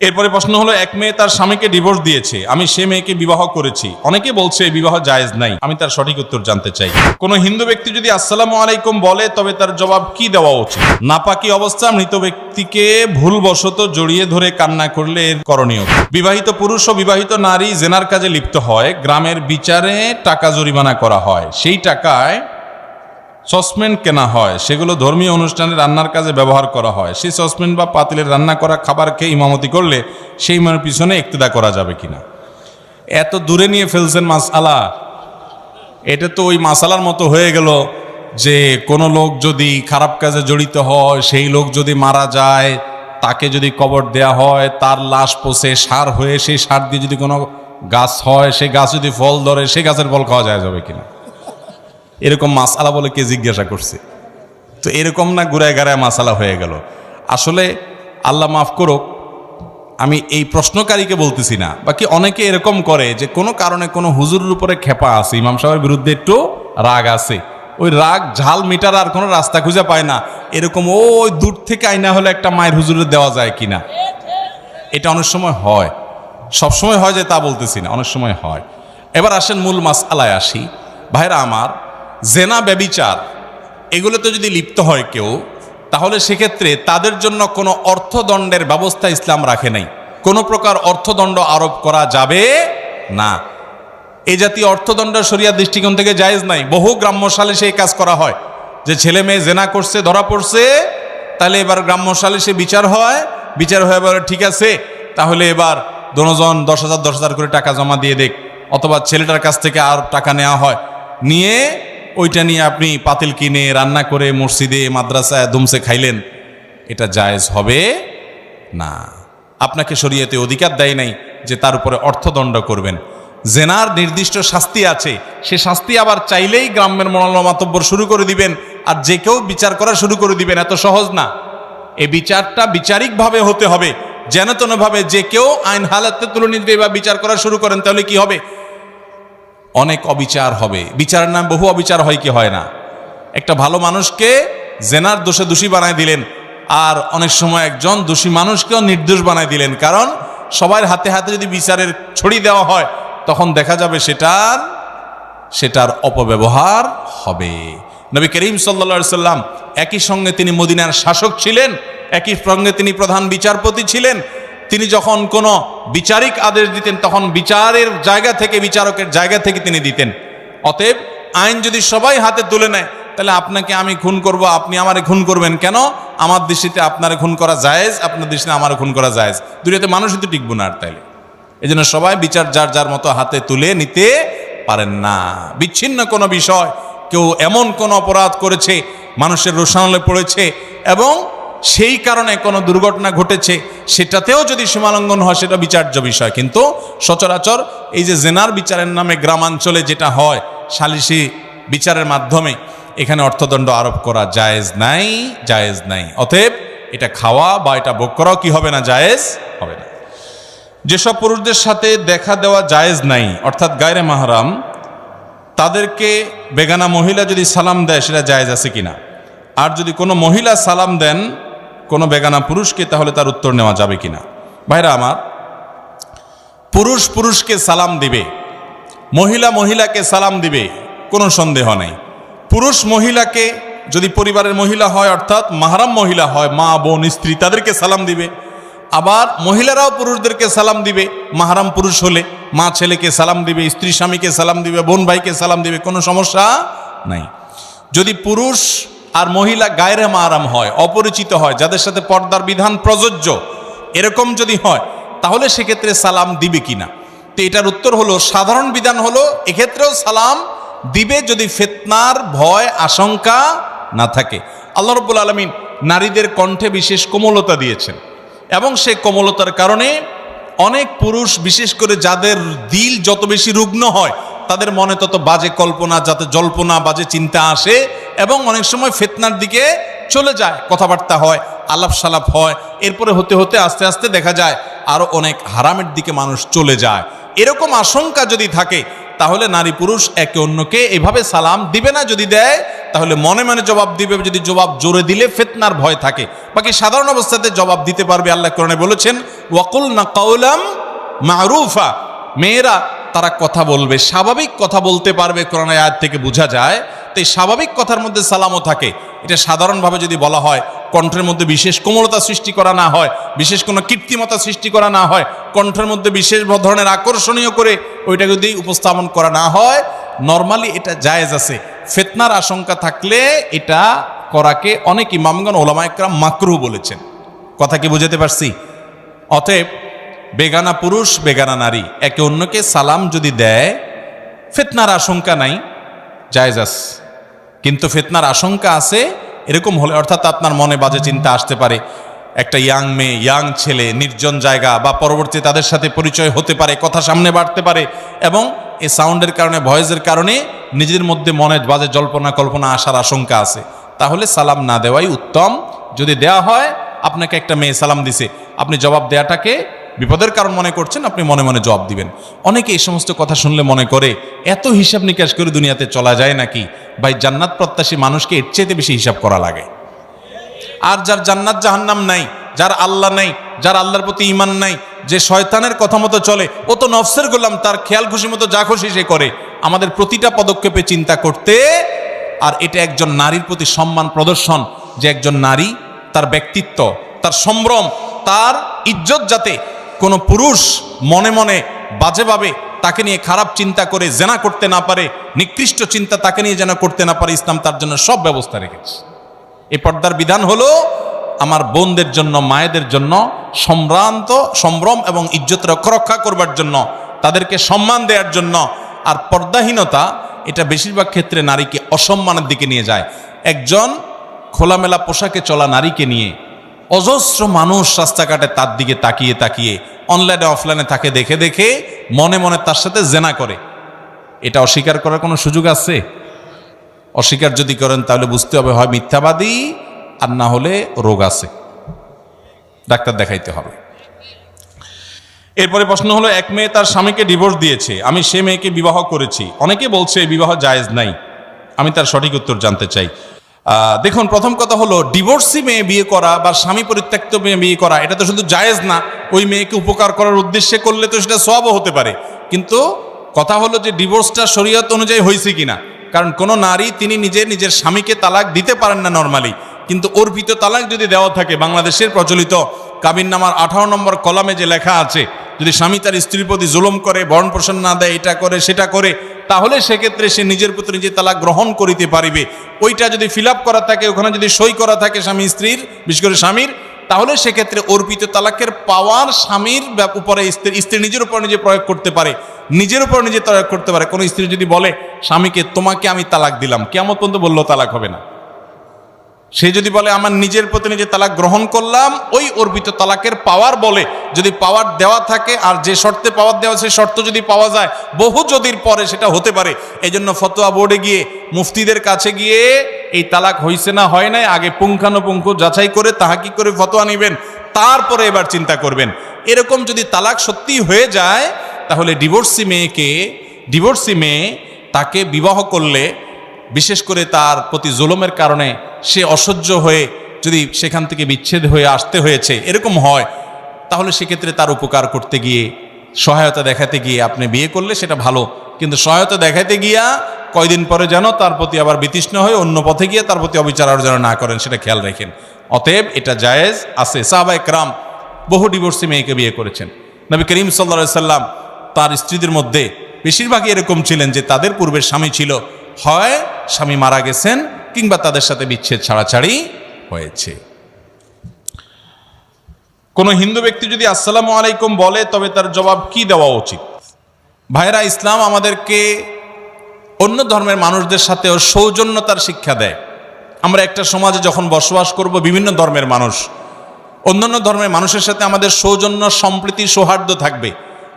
এরপরে প্রশ্ন হলো, এক মেয়ে তার স্বামীকে ডিভোর্স দিয়েছে, আমি সে মেয়েকে বিবাহ করেছি। অনেকে বলছে, এই বিবাহ জায়েজ নাই, আমি তার সঠিক উত্তর জানতে চাই। কোন হিন্দু ব্যক্তি যদি আসসালামু আলাইকুম বলে, তবে তার জবাব কি দেওয়া উচিত? নাপাকি অবস্থা, মৃত ব্যক্তিকে ভুলবশত জড়িয়ে ধরে কান্না করলে এর করণীয় বিবাহিত পুরুষ ও বিবাহিত নারী, জেনার কাজে লিপ্ত হয়, গ্রামের বিচারে টাকা জরিমানা করা হয়, সেই টাকায় সসপেন কেনা হয়, সেগুলো ধর্মীয় অনুষ্ঠানে রান্নার কাজে ব্যবহার করা হয়। সেই সসপেন বা পাতিলের রান্না করা খাবার খেয়ে ইমামতি করলে সেই মানের পিছনে ইক্তদা করা যাবে কিনা? এত দূরে নিয়ে ফেলছেন মাসালা। এটা তো ওই মাসালার মতো হয়ে গেল যে কোনো লোক যদি খারাপ কাজে জড়িত হয়, সেই লোক যদি মারা যায়, তাকে যদি কবর দেয়া হয়, তার লাশ পচে সার হয়ে সেই সার দিয়ে যদি কোনো গাছ হয়, সেই গাছ যদি ফল ধরে, সেই গাছের ফল খাওয়া যায় যাবে কিনা? এরকম মাসালা বলে কে জিজ্ঞাসা করছে? তো এরকম না ঘুরায় গাড়ায় মাসালা হয়ে গেল। আসলে আল্লাহ মাফ করুক, আমি এই প্রশ্নকারীকে বলতেছি না, বাকি অনেকে এরকম করে যে কোনো কারণে কোনো হুজুরের উপরে খেপা আছে, ইমাম সাহেবের বিরুদ্ধে একটু রাগ আছে। ওই রাগ, ঝাল মিটার আর কোনো রাস্তা খুঁজে পায় না। এরকম ওই দূর থেকে আইনা হলে একটা মায়ের হুজুরে দেওয়া যায় কিনা? এটা অনেক সময় হয়। সব সময় হয় যে তা বলতেছি না, অনেক সময় হয়। এবার আসেন মূল মাস আলায় আসি। ভাইরা আমার জেনা ব্যবিচার, এগুলোতে যদি লিপ্ত হয় কেউ, তাহলে সেক্ষেত্রে তাদের জন্য কোনো অর্থদণ্ডের ব্যবস্থা ইসলাম রাখে নাই। কোনো প্রকার অর্থদণ্ড আরোপ করা যাবে না। এই জাতীয় অর্থদণ্ড সরিয়া দৃষ্টিকোণ থেকে জায়েজ নাই। বহু গ্রাম্যশালে এই কাজ করা হয়। যে ছেলে মেয়ে জেনা করছে, ধরা পড়ছে, তাহলে এবার গ্রাম্যশালে সে বিচার হয়। বিচার হয়ে এবার ঠিক আছে, তাহলে এবার দনোজন দশ হাজার দশ হাজার করে টাকা জমা দিয়ে দেখ। অথবা ছেলেটার কাছ থেকে আর টাকা নেওয়া হয়। নিয়ে ওইটা নিয়ে আপনি পাতিল কিনে, রান্না করে মসজিদে, মাদ্রাসায় দুমসে খাইলেন, এটা জায়েজ হবে না। আপনাকে শরীয়তে অধিকার দেয় নাই যে তার উপরে অর্থদণ্ড করবেন। জেনার নির্দিষ্ট শাস্তি আছে, সে শাস্তি আবার চাইলেই গ্রামের মাতব্বর শুরু করে দিবেন, আর যে কেউ বিচার করা শুরু করে দিবেন, এত সহজ না। এ বিচারটা বিচারিকভাবে হতে হবে, যেন তেনভাবে যে কেউ আইন হালাতে তুলে নিতে বা বিচার করা শুরু করেন, তাহলে কি হবে? অনেক অবিচার হবে। বিচারের নাম বহু অবিচার হয় কি হয় না? একটা ভালো মানুষকে জেনার দোষে দোষী বানায় দিলেন, আর অনেক সময় একজন দোষী মানুষকেও নির্দোষ বানায় দিলেন। কারণ সবার হাতে হাতে যদি বিচারের ছড়ি দেওয়া হয়, তখন দেখা যাবে সেটার সেটার অপব্যবহার হবে। নবী করিম সাল্লা সাল্লাম একই সঙ্গে তিনি মদিনার শাসক ছিলেন, একই সঙ্গে তিনি প্রধান বিচারপতি ছিলেন তিনি যখন কোনো বিচারিক আদেশ দিতেন, তখন বিচারের জায়গা থেকে, বিচারকের জায়গা থেকে তিনি দিতেন। অতএব, আইন যদি সবাই হাতে তুলে নেয়, তাহলে আপনাকে আমি খুন করব, আপনি আমারে খুন করবেন কেন? আমার দৃষ্টিতে আপনারে খুন করা জায়েজ, আপনার দৃষ্টিতে আমার খুন করা জায়েজ। দুনিয়াতে মানুষই তো টিকবো না আর তাইলে। এই জন্য সবাই বিচার যার যার মতো হাতে তুলে নিতে পারেন না। বিচ্ছিন্ন কোনো বিষয়, কেউ এমন কোন অপরাধ করেছে, মানুষের রোষানলে পড়েছে, এবং সেই কারণে কোনো দুর্ঘটনা ঘটেছে, সেটাতেও যদি সীমালঙ্ঘন হয়, সেটা বিচার্য বিষয়। কিন্তু সচরাচর এই যে জেনার বিচারের নামে গ্রামাঞ্চলে যেটা হয়, সালিসি বিচারের মাধ্যমে, এখানে অর্থদণ্ড আরোপ করা জায়েজ নাই জায়েজ নাই। অতএব এটা খাওয়া বা এটা ভোগ করাও কি হবে না? জায়েজ হবে না। যেসব পুরুষদের সাথে দেখা দেওয়া জায়েজ নাই, অর্থাৎ গায়রে মাহারাম, তাদেরকে বেগানা মহিলা যদি সালাম দেয়, সেটা জায়েজ আছে কিনা? আর যদি কোনো মহিলা সালাম দেন কোনো বেগানা পুরুষকে তাহলে তার উত্তর নেওয়া যাবে কিনা? ভাইরা আমার, পুরুষ পুরুষকে সালাম দিবে, মহিলা মহিলাকে সালাম দিবে, কোনো সন্দেহ নেই। পুরুষ মহিলাকে যদি পরিবারের মহিলা হয়, অর্থাৎ মাহারাম মহিলা হয়, মা, বোন, স্ত্রী, তাদেরকে সালাম দিবে। আবার মহিলারাও পুরুষদেরকে সালাম দিবে, মাহারাম পুরুষ হলে মা ছেলেকে সালাম দিবে, স্ত্রী স্বামীকে সালাম দিবে, বোন ভাইকে সালাম দিবে, কোনো সমস্যা নাই। যদি পুরুষ আর মহিলা গায়ের মাহারাম হয়, অপরিচিত হয়, যাদের সাথে পর্দার বিধান প্রযোজ্য, এরকম যদি হয়, তাহলে সেক্ষেত্রে সালাম দিবে কিনা তো এটার উত্তর হলো, সাধারণ বিধান হলো, এক্ষেত্রেও সালাম দিবে যদি ফেতনার ভয়, আশঙ্কা না থাকে। আল্লাহ রব্বুল আলমিন নারীদের কণ্ঠে বিশেষ কোমলতা দিয়েছেন। এবং সেই কোমলতার কারণে অনেক পুরুষ, বিশেষ করে যাদের দিল যত বেশি রুগ্ন হয়, তাদের মনে তত বাজে কল্পনা, যাতে জল্পনা, বাজে চিন্তা আসে এবং অনেক সময় ফেতনার দিকে চলে যায়, কথাবার্তা হয় আলাপ সালাপ হয়, এরপরে হতে হতে আস্তে আস্তে দেখা যায় আরও অনেক হারামের দিকে মানুষ চলে যায়। এরকম আশঙ্কা যদি থাকে, তাহলে নারী পুরুষ একে অন্যকে এভাবে সালাম দিবে না যদি দেয়, তাহলে মনে মনে জবাব দিবে, যদি জবাব জোরে দিলে ফেতনার ভয় থাকে। বাকি সাধারণ অবস্থাতে জবাব দিতে পারবে আল্লাহ কোরআনে বলেছেন ওয়াকুল না কাউলাম মারুফা। মেয়েরা তারা কথা বলবে, স্বাভাবিক কথা বলতে পারবে কোরআন আয়াত থেকে বোঝা যায় তো এই স্বাভাবিক কথার মধ্যে সালামও থাকে। এটা সাধারণভাবে যদি বলা হয়, কণ্ঠের মধ্যে বিশেষ কোমলতা সৃষ্টি করা না হয়, বিশেষ কোনো কৃত্রিমতা সৃষ্টি করা না হয়, কণ্ঠের মধ্যে বিশেষ ধরনের আকর্ষণীয় করে ওইটা যদি উপস্থাপন করা না হয় নর্মালি এটা জায়েজ আছে। ফেতনার আশঙ্কা থাকলে এটা করাকে অনেক ইমামগণ ওলামা একরাম মাকরু বলেছেন। কথা কি বুঝাতে পারছি? অতএব, বেগানা পুরুষ, বেগানা নারী, একে অন্যকে সালাম যদি দেয়, ফেতনার আশঙ্কা নাই, জায়েজ আছে। কিন্তু ফেতনার আশঙ্কা আছে, এরকম হলে অর্থাৎ আপনার মনে বাজে চিন্তা আসতে পারে। একটা ইয়াং মেয়ে, ইয়াং ছেলে, নির্জন জায়গা বা পরবর্তী তাদের সাথে পরিচয় হতে পারে, কথা সামনে বাড়তে পারে এবং এই সাউন্ডের কারণে, ভয়েসের কারণে নিজের মধ্যে মনে বাজে জল্পনা কল্পনা আসার আশঙ্কা আছে। তাহলে সালাম না দেওয়াই উত্তম। যদি দেয়া হয়, আপনাকে একটা মেয়ে সালাম দিছে। আপনি জবাব দেয়াটাকে বিপদের কারণ মনে করছেন, আপনি মনে মনে জবাব দিবেন। অনেকে এই সমস্ত কথা শুনলে মনে করে, এত হিসাব নিকাশ করে দুনিয়াতে চলা যায় নাকি? ভাই, জান্নাত প্রত্যাশী মানুষকে এর চাইতে বেশি হিসাব করা লাগে। আর যার জান্নাত জাহান্নাম নাই, যার আল্লাহ নাই, যার আল্লাহর প্রতি ইমান নাই, যে শয়তানের কথা মতো চলে, ও তো নফসের গোলাম, তার খেয়াল খুশি মতো যা খুশি সে করে। আমাদের প্রতিটা পদক্ষেপে চিন্তা করতে, আর এটা একজন নারীর প্রতি সম্মান প্রদর্শন, যে একজন নারী তার ব্যক্তিত্ব, তার সম্ভ্রম, তার ইজ্জত যাতে কোনো পুরুষ মনে মনে বাজেভাবে তাকে নিয়ে খারাপ চিন্তা করে জেনা করতে না পারে, নিকৃষ্ট চিন্তা তাকে নিয়ে যেন করতে না পারে, ইসলাম তার জন্য সব ব্যবস্থা রেখেছে। এই পর্দার বিধান হলো আমার বোনদের জন্য, মায়েদের জন্য সম্ভ্রান্ত, সম্ভ্রম এবং ইজ্জত রক্ষা করবার জন্য, তাদেরকে সম্মান দেওয়ার জন্য। আর পর্দাহীনতা, এটা বেশিরভাগ ক্ষেত্রে নারীকে অসম্মানের দিকে নিয়ে যায়। একজন খোলামেলা পোশাকে চলা নারীকে নিয়ে অজস্র মানুষ রাস্তাঘাটে তার দিকে তাকিয়ে তাকিয়ে অনলাইনে অফলাইনে তাকে দেখে দেখে মনে মনে তার সাথে জেনা করে। এটা অস্বীকার করার কোনো সুযোগ আছে? অস্বীকার যদি করেন তাহলে বুঝতে হবে হয় মিথ্যাবাদী আর না হলে রোগ আছে। ডাক্তার দেখাইতে হবে। এরপরে প্রশ্ন হলো, এক মেয়ে তার স্বামীকে ডিভোর্স দিয়েছে। আমি সে মেয়েকে বিবাহ করেছি। অনেকে বলছে বিবাহ জায়েজ নাই। আমি তার সঠিক উত্তর জানতে চাই। দেখুন, প্রথম কথা হলো ডিভোর্সি মেয়ে বিয়ে করা বা স্বামী পরিত্যক্ত মেয়ে বিয়ে করা, এটা তো শুধু জায়েজ না। ওই মেয়েকে উপকার করার উদ্দেশ্যে করলে তো সেটা সবও হতে পারে। কিন্তু কথা হলো যে ডিভোর্সটা শরীয়ত অনুযায়ী হয়েছে কিনা। কারণ কোনো নারী তিনি নিজে নিজের স্বামীকে তালাক দিতে পারেন না নর্মালি কিন্তু অর্পিত তালাক যদি দেওয়া থাকে, বাংলাদেশের প্রচলিত কাবিন নামার আঠারো নম্বর কলামে যে লেখা আছে যদি স্বামী তার স্ত্রীর প্রতি জুলুম করে ভরণ পোষণ না দেয়, এটা করে, সেটা করে, তাহলে সেক্ষেত্রে সে নিজের প্রতি নিজে তালাক গ্রহণ করিতে পারিবে। ওইটা যদি ফিল করা থাকে, ওখানে যদি সই করা থাকে স্বামী স্ত্রীর, বিশেষ করে স্বামীর, তাহলে সেক্ষেত্রে অর্পিত তালাকের পাওয়ার স্বামীর উপরে স্ত্রী স্ত্রী নিজের উপর নিজে প্রয়োগ করতে পারে। নিজের উপর নিজে প্রয়োগ করতে পারে। কোনো স্ত্রী যদি বলে, স্বামীকে, তোমাকে আমি তালাক দিলাম। কেমন পর্যন্ত বলল তালাক হবে না। সে যদি বলে, আমার নিজের প্রতি নিজে তালাক গ্রহণ করলাম, ওই অর্পিত তালাকের পাওয়ার বলে যদি পাওয়ার দেওয়া থাকে, আর যে শর্তে পাওয়ার দেওয়া সেই শর্ত যদি পাওয়া যায়, বহু যদির পরে সেটা হতে পারে। এই জন্য ফতোয়া বোর্ডে গিয়ে, মুফতিদের কাছে গিয়ে, এই তালাক হইছে না, হয় নাই, আগে পুঙ্খানুপুঙ্খ যাচাই করে তাহা তাহাকি করে ফতোয়া নেবেন, তারপরে এবার চিন্তা করবেন। এরকম যদি তালাক সত্যি হয়ে যায়, তাহলে ডিভোর্সি মেয়েকে, ডিভোর্সি মেয়ে তাকে বিবাহ করলে বিশেষ করে তার প্রতি জুলুমের কারণে সে অসহ্য হয়ে যদি সেখান থেকে বিচ্ছেদ হয়ে আসতে হয়েছে, এরকম হয়, তাহলে সেক্ষেত্রে তার উপকার করতে গিয়ে, সহায়তা দেখাতে গিয়ে আপনি বিয়ে করলে সেটা ভালো। কিন্তু সহায়তা দেখাতে গিয়া কয়দিন পরে যেন তার প্রতি আবার বিতৃষ্ণ হয়ে অন্য পথে গিয়ে তার প্রতি অবিচার যেন না করেন, সেটা খেয়াল রাখেন। অতএব এটা জায়েজ আছে। সাহাবা একরাম বহু ডিভোর্সি মেয়েকে বিয়ে করেছেন। নবী করিম সাল্লা সাল্লাম তার স্ত্রীদের মধ্যে বেশিরভাগই এরকম ছিলেন যে তাদের পূর্বের স্বামী ছিল। হয় স্বামী মারা গেছেন কিংবা তাদের সাথে বিচ্ছেদ, ছাড়াছাড়ি হয়েছে। কোনো হিন্দু ব্যক্তি যদি আসসালামু আলাইকুম বলে, তবে তার জবাব কি দেওয়া উচিত? ভাইরা, ইসলাম আমাদেরকে অন্য ধর্মের মানুষদের সাথেও সৌজন্যতার শিক্ষা দেয়। আমরা একটা সমাজে যখন বসবাস করব, বিভিন্ন ধর্মের মানুষ অন্যান্য ধর্মের মানুষের সাথে আমাদের সৌজন্য, সম্প্রীতি, সৌহার্দ্য থাকবে।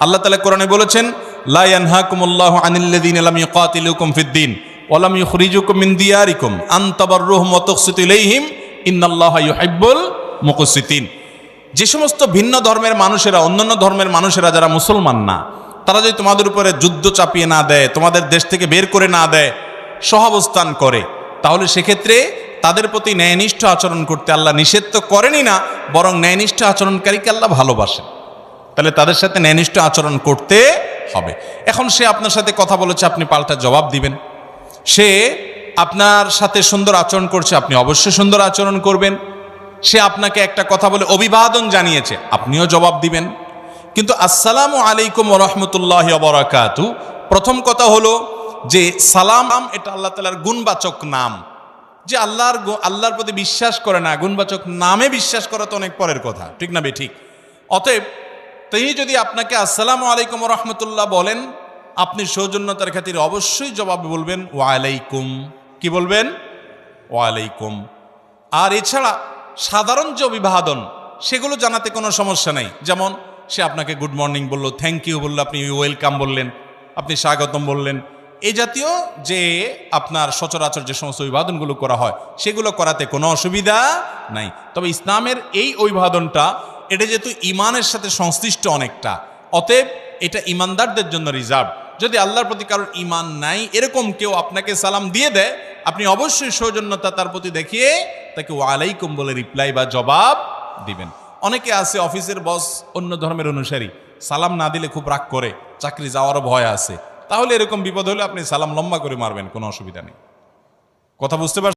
আল্লাহ তালা কোরআনে বলেছেন আলাম ফিদ্দিন যে সমস্ত ভিন্ন ধর্মের মানুষেরা, অন্যান্য ধর্মের মানুষেরা যারা মুসলমান না, তারা যদি তোমাদের উপরে যুদ্ধ চাপিয়ে না দেয়, তোমাদের দেশ থেকে বের করে না দেয়, সহাবস্থান করে, তাহলে সেক্ষেত্রে তাদের প্রতি ন্যায়নিষ্ঠ আচরণ করতে আল্লাহ নিষেধ তো করেনই না, বরং ন্যায়নিষ্ঠ আচরণকারীকে আল্লাহ ভালোবাসেন। তাহলে তাদের সাথে ন্যায়নিষ্ঠ আচরণ করতে হবে। এখন সে আপনার সাথে কথা বলেছে, আপনি পাল্টা জবাব দিবেন। সে আপনার সাথে সুন্দর আচরণ করছে, আপনি অবশ্যই সুন্দর আচরণ করবেন। সে আপনাকে একটা কথা বলে অভিবাদন জানিয়েছে, আপনিও জবাব দিবেন। কিন্তু আসসালামু আলাইকুম রহমতুল্লাহ বরাকাতু। প্রথম কথা হলো যে সালাম এটা আল্লাহ তালার গুণবাচক নাম। যে আল্লাহর আল্লাহর প্রতি বিশ্বাস করে না, গুণবাচক নামে বিশ্বাস করা তো অনেক পরের কথা, ঠিক না বে ঠিক? অতএব তিনি যদি আপনাকে আসসালামু আলাইকুম রহমতুল্লাহ বলেন, আপনি সৌজন্যতার খাতিরে অবশ্যই জবাব বলবেন ওয়ালাইকুম কি বলবেন? ওয়ালাইকুম আর এছাড়া সাধারণ যে অভিবাদন, সেগুলো জানাতে কোনো সমস্যা নেই। যেমন, সে আপনাকে গুড মর্নিং বলল থ্যাংক ইউ বলল, আপনি ওয়েলকাম বললেন, আপনি স্বাগতম বললেন। এই জাতীয় যে আপনার সচরাচর যে সমস্ত অভিবাদনগুলো করা হয়, সেগুলো করাতে কোনো অসুবিধা নাই। তবে ইসলামের এই অভিবাদনটা এটা যেহেতু ইমানের সাথে সংশ্লিষ্ট অনেকটা, অতএব এটা ইমানদারদের জন্য রিজার্ভ যদি আল্লাহর প্রতি কারোর ইমান নাই, এরকম কেউ আপনাকে সালাম দিয়ে দেয়, আপনি অবশ্যই সৌজন্যতা তার প্রতি দেখিয়ে তাকে ওয়ালাইকুম বলে রিপ্লাই বা জবাব দিবেন। অনেকে আছে অফিসের বস অন্য ধর্মের অনুসারী, সালাম না দিলে খুব রাগ করে, চাকরি যাওয়ারও ভয় আছে। তাহলে এরকম বিপদ হলে আপনি সালাম লম্বা করে মারবেন, কোনো অসুবিধা নেই। কথা বুঝতে পারছেন?